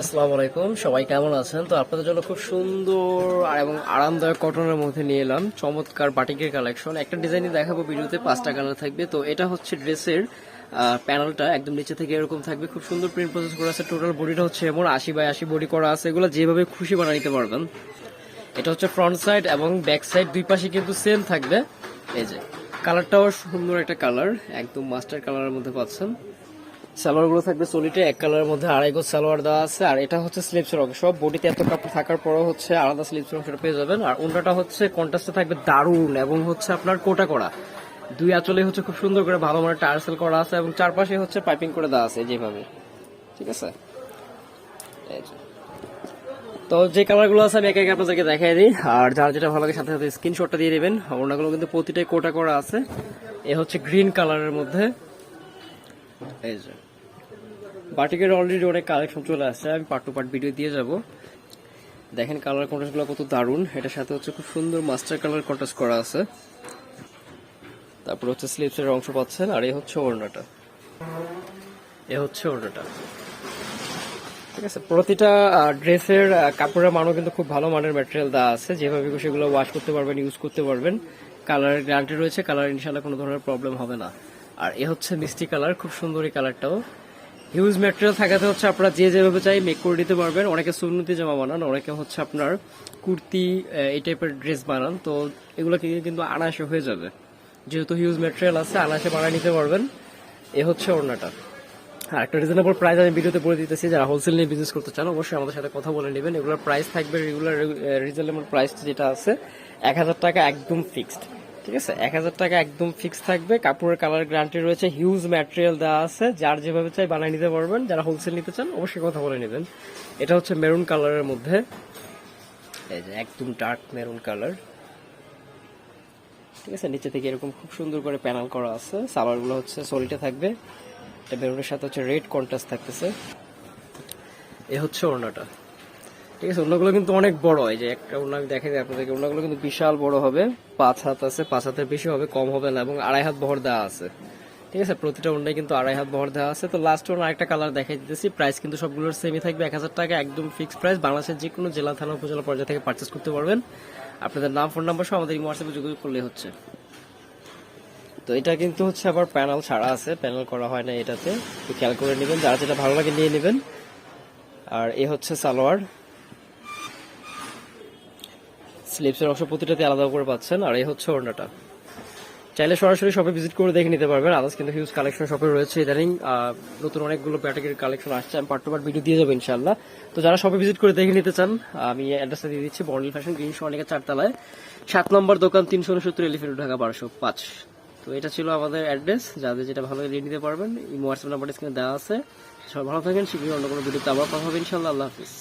আসসালামু আলাইকুম, সবাই কেমন আছেন? তো আপনাদের জন্য খুব সুন্দর আর এবং আরামদায়ক কটনের মধ্যে নিয়ে এলাম চমৎকার বাটিকের কালেকশন। একটা ডিজাইনই দেখাবো ভিডিওতে, পাঁচটা কালার থাকবে। তো এটা হচ্ছে ড্রেসের প্যানেলটা একদম নিচে থেকে এরকম থাকবে। খুব সুন্দর প্রিন্ট প্রসেস করা আছে। টোটাল বডিটা হচ্ছে এমন, আশি বাই আশি বডি করা আছে। এগুলো যেভাবে খুশি বানিয়ে নিতে পারবেন। এটা হচ্ছে ফ্রন্ট সাইড এবং ব্যাক সাইড দুই পাশে কিন্তু সেম থাকবে। এই যে, কালারটাও সুন্দর একটা কালার, একদম মাস্টার কালারের মধ্যে পাচ্ছেন। সালোয়ারগুলো থাকবে সলিটে এক কালারের মধ্যে আড়াই সালোয়ার দেওয়া আছে। আর এটা হচ্ছে স্লিপসের অংশ। বডিতে এত কাপড় থাকার পরও হচ্ছে আলাদা স্লিপসের অংশটা পেয়ে যাবেন। আর অন্যটা হচ্ছে কন্ট্রাস্টে থাকবে দারুণ এবং হচ্ছে আপনার কোটা করা। দুই আঁচলে হচ্ছে খুব সুন্দর করে ভালো মানে টার্সেল করা আছে এবং চারপাশে হচ্ছে পাইপিং করে দেওয়া আছে যেভাবে। ঠিক আছে। তো যে কালারগুলো আছে আমি একে একে আপনাদেরকে দেখাই দিই। আর যার যেটা ভালো লাগে সাথে সাথে স্ক্রিনশটটা দিয়ে দেবেন। ওনাগুলো কিন্তু প্রতিটাই কোটা করা আছে। এ হচ্ছে গ্রিন কালারের মধ্যে। এই যে। বাটিকের অলরেডি অনেক কালেকশন চলে আসছে, আমি পার্ট টু পার্ট ভিডিও দিয়ে যাব। দেখেন কালার কন্ট্রাস্টগুলো কত দারুণ। এটার সাথে হচ্ছে খুব সুন্দর মাস্টার কালার কন্ট্রাস্ট করা আছে। তারপর হচ্ছে স্লিপসের অংশ পাচ্ছেন, আর এই হচ্ছে ওড়নাটা। এ হচ্ছে ওড়নাটা। ঠিক আছে, প্রতিটা ড্রেসের কাপড়ের মানও কিন্তু খুব ভালো মানের ম্যাটেরিয়াল দেওয়া আছে। যেভাবে সেগুলো ওয়াশ করতে পারবেন ইউজ করতে পারবেন। কালারের গ্যারান্টি রয়েছে কালার ইনশাল্লাহ কোনো ধরনের প্রবলেম হবে না। আর এ হচ্ছে মিষ্টি কালার খুব সুন্দর এই কালারটাও হিউজ ম্যাটেরিয়াল থাকাতে হচ্ছে আপনারা যে যেভাবে চাই মেক করে দিতে পারবেন। অনেকে সুন্নতি জামা বানান, অনেকে হচ্ছে আপনার কুর্তি এই টাইপের ড্রেস বানান। তো এগুলো কিন্তু আনাসে হয়ে যাবে। যেহেতু হিউজ ম্যাটেরিয়াল আছে, আনাসে বানিয়ে নিতে পারবেন। এ হচ্ছে ওড়নাটা। আর একটা রিজনেবল প্রাইস আমি ভিডিওতে বলে দিতেছি, যারা হোলসেল নিয়ে বিজনেস করতে চান, অবশ্যই আমাদের সাথে কথা বলে নেবেন। এগুলোর প্রাইস থাকবে রেগুলার রিজনেবল প্রাইস যেটা আছে, এক হাজার টাকা একদম ফিক্সড ঠিক আছে? এক হাজার টাকা একদম ফিক্স থাকবে। কাপড়ের কালার গ্যারান্টি রয়েছে। হিউজ ম্যাটেরিয়াল দেওয়া আছে। যার যেভাবে চাই বানিয়ে নিতে পারবেন। যারা হোলসেল নিতে চান, অবশ্যই কথা বলে নেবেন। এটা হচ্ছে মেরুন কালারের মধ্যে। এই যে একদম ডার্ক মেরুন কালার ঠিক আছে? নিচে থেকে এরকম খুব সুন্দর করে প্যানেল করা আছে। সালোয়ারগুলো হচ্ছে সলিটে থাকবে। এটা বেরুনের সাথে হচ্ছে রেড কন্ট্রাস্ট থাকতেছে। এ হচ্ছে ওড়নাটা। ঠিক আছে ওড়নাগুলো কিন্তু অনেক বড়। হয় যে একটা আমি দেখাই দিই আপনাদেরকে ওড়নাগুলো কিন্তু বিশাল বড় হবে। পাঁচ হাত আছে, পাঁচ হাতের বেশি হবে, কম হবে না, এবং আড়াই হাত বহর দেওয়া আছে। ঠিক আছে, প্রতিটা ওড়নায় কিন্তু আড়াই হাত বহর দেওয়া আছে। তো লাস্ট ওড়না আরেকটা কালার দেখাই দিতেছি। প্রাইস কিন্তু সবগুলোর সেমই থাকবে, এক হাজার টাকা, একদম ফিক্সড প্রাইস বাংলাদেশের যে কোনো জেলা, থানা, উপজেলা পর্যায়ে থেকে পারচেস করতে পারবেন। আপনাদের নাম ফোন নাম্বার সহ আমাদের হোয়াটসঅ্যাপে যোগাযোগ করলে হচ্ছে। তো এটা কিন্তু হচ্ছে আবার প্যানেল ছাড়া আছে প্যানেল করা হয় না এটাতে। একটু খেয়াল করে নেবেন, যারা যেটা ভালো লাগে নিয়ে নেবেন। আর এ হচ্ছে সালোয়ার। স্লিপসের অংশ প্রতিটাতে আলাদা করে পাচ্ছেন, আর এই হচ্ছে ওড়নাটা। চাইলে সরাসরি শপে ভিজিট করে দেখে নিতে পারবেন। আদার্স কিন্তু হিউজ কালেকশন শপে রয়েছে ইদানিং। নতুন অনেকগুলো প্যাটেকের কালেকশন আসছে। আমি পার্ট টু ভিডিও দিয়ে যাব ইনশাল্লাহ তো যারা শপে ভিজিট করে দেখে নিতে চান আমি অ্যাড্রেসটা দিয়ে দিচ্ছি। বন্ডেল ফ্যাশন গ্রিন সনিকা চারতলায়। সাত নম্বর দোকান তিনশো উনসত্তর এলিফেন্ট ঢাকা বারোশো পাঁচ। তো এটা ছিল আমাদের অ্যাড্রেস যাদের যেটা ভালো নিয়ে নিতে পারবেন। এই হোয়াটসঅ্যাপ নাম্বারটা স্ক্রিনে দেওয়া আছে। সবাই ভালো থাকেন। শীঘ্রই অন্য কোনো ভিডিওতে আবার কথা হবে ইনশাল্লাহ আল্লাহ হাফিজ।